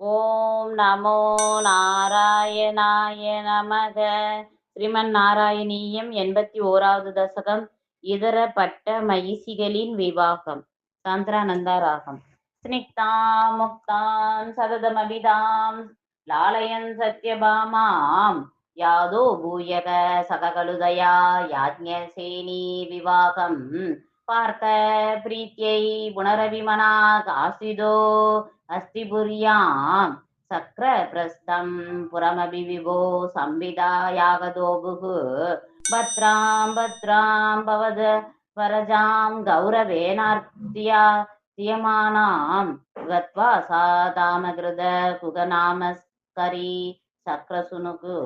ஓம் நமோ நாராயணாய நமக. ஸ்ரீமன் நாராயணீயம் எண்பத்தி ஓராவது தசகம் இதர பட்ட மகிஷிகளின் விவாகம். சாந்திரானந்தா ராகம். ஸ்னிக்தாம் முக்தாம் சததமபிதாம் லாலயன் சத்யபாமாம் யாதோ பூயக சதகலுதயா யாஜ்ஞசேனி விவாகம். பார்த்த பிரீத்தியை புனரபிமனாக ஆசிதோ அஸ்தி புரியாம் சக்கர பிரஸ்தம் புரமபி விபோ சம்பிதாயாகதோபுகு பத்ராம் பத்ராம் பவத வரஜாம் கௌரவேனார்த்தியா தியமானாம். கத்வா சாதாமகிருத குகநாமஸ்கரி சக்கரசுனுகு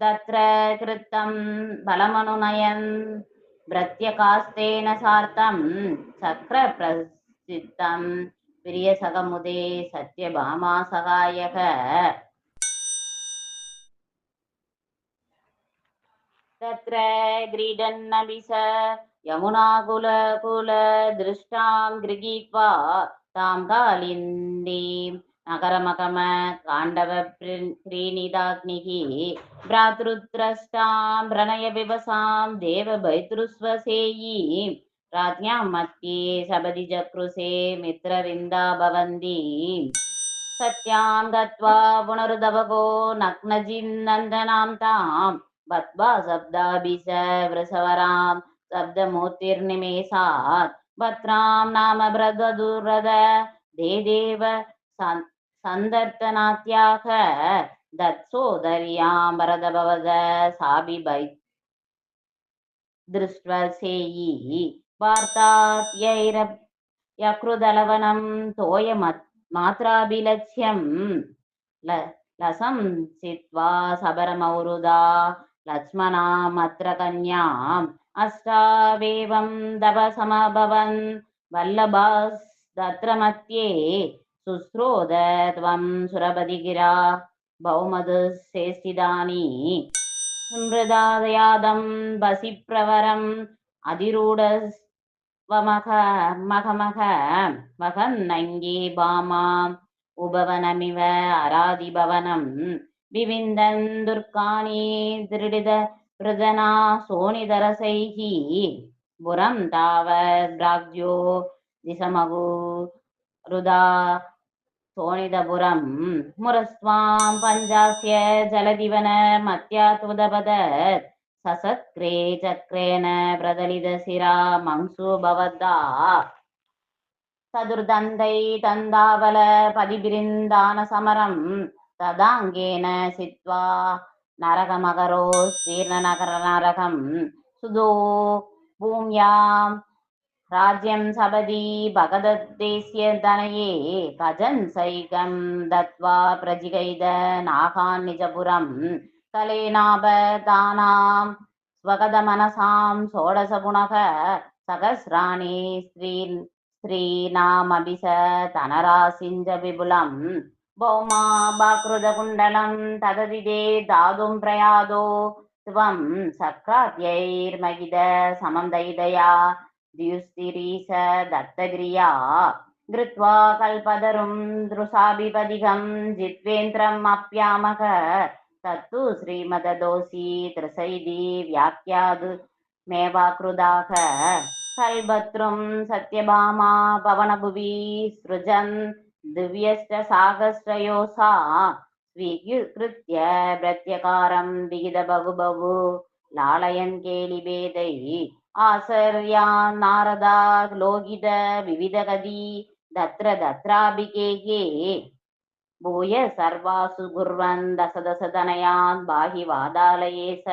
தத்ர கிருத்தம் பலமனுநயன். बलमनुनयन् भृत्यकास्तेन सार्धं सक्रप्रसिद्धम् பிரியசகமுதே சத்யபாமா சகாயக तत्र क्रीडन्नपि स यमुनाकुलकुलदृष्टां गृहीत्वा तां நகரமகம காண்டவ கிரீணிதாக்னிகி பிராத்ருத்ரஷ்டாம் பிரணய விவசாம் தேவ பைத்ருஸ்வசேயி ராஜ்யாம் மத்தியே சபதி ஜக்ருசே மித்ரவிந்தா பவந்தி சத்யாம் தத்வா புனருதவகோ நக்னஜிம் நந்தனாம் தாம் பத்வா சப்தாபிச விரசவராம் சப்தமூர்த்திர்நிமேசாத் பத்ராம் நாம பிரததுரத தேதேவ சந்தர்த்தனாத்யாக தத்சோதரியாம் பரதபவத சாபிபை திருஷ்டேயி வார்த்தாத்யைரயக்ருதலவனம் தோய மாத்ராபிலட்சியம் லசம் சித்வா சபரமௌருதா லக்ஷ்மணாமத்ர கன்யாம் அஷ்டாவேவம் தப சமபவன் வல்லபாஸ் தத்ரமத்தியே சுஸ்ரோத துவம் சுரபதிகிரா பௌமது சேஷ்டிதானி. மிருதாதயாதம் பசி பிரவரம் அதிரூட வமக மகமக மகன் நங்கே பாமாம் உபவனமிவ அராதிபவனம். விவிந்தன் துர்காணி திருடித பிரதனா சோனிதரசைகி. புறம் தாவ பிராக்யோ திசமகு ருதா சோனிதபுரம் முரஸ்வாம் பஞ்சாஸ்ய ஜலதிவன மத்யாத்வதபதத் ससक्रे चक्रेण प्रदलितशिरा मंसु भवद्दा सदुर्दन्दै तन्दावल पदिबृन्दानसमरं तदाङ्गेन सित्वा नरकमकरो शीर्णनकरनरकं सुदो भूम्यां राज्यं सपदि भगदद्देश्य दनये कजन् सैकं दत्त्वा प्रजिगैद नागान् निजपुरम् कलेनाभदानां स्वगतमनसां षोडशगुणः सहस्राणि स्त्रीन् स्त्रीणामभि स तनरासिञ्च विपुलं भौमा बाकृतकुण्डलं तददिदे दातुं प्रयादो त्वं सक्रात्यैर्मगिद समं दयिदया द्युस्तिरीश दत्तग्रिया धृत्वा कल्पतरुं दृशाभिपदिकं जित्वेन्द्रम् अप्यामक तत्तु श्रीमददोषी त्रिसैदी व्याख्यादु मेवाकृदाः कल्भत्रुं सत्यभामा पवनभुवि सृजन् दिव्यष्टसाहस्रयोसा स्वीकृत्य प्रत्यकारं विहितबहुबहु लालयन् केलिभेदैः ஆசர்யா நாரதா லோகித விவிதகதி தத்ர தத்ராபிகேகே. பூய சர்வாசு குர்வன் தசதசதனயான் பாகி வாதாலயே ச.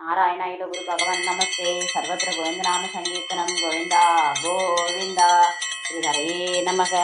நாராயணாயிட குரு பகவான் நமஸ்தே. சர்வத்திர கோவிந்த நாம சங்கீர்த்தனம் கோவிந்தா கோவிந்தா. ஸ்ரீ நமக.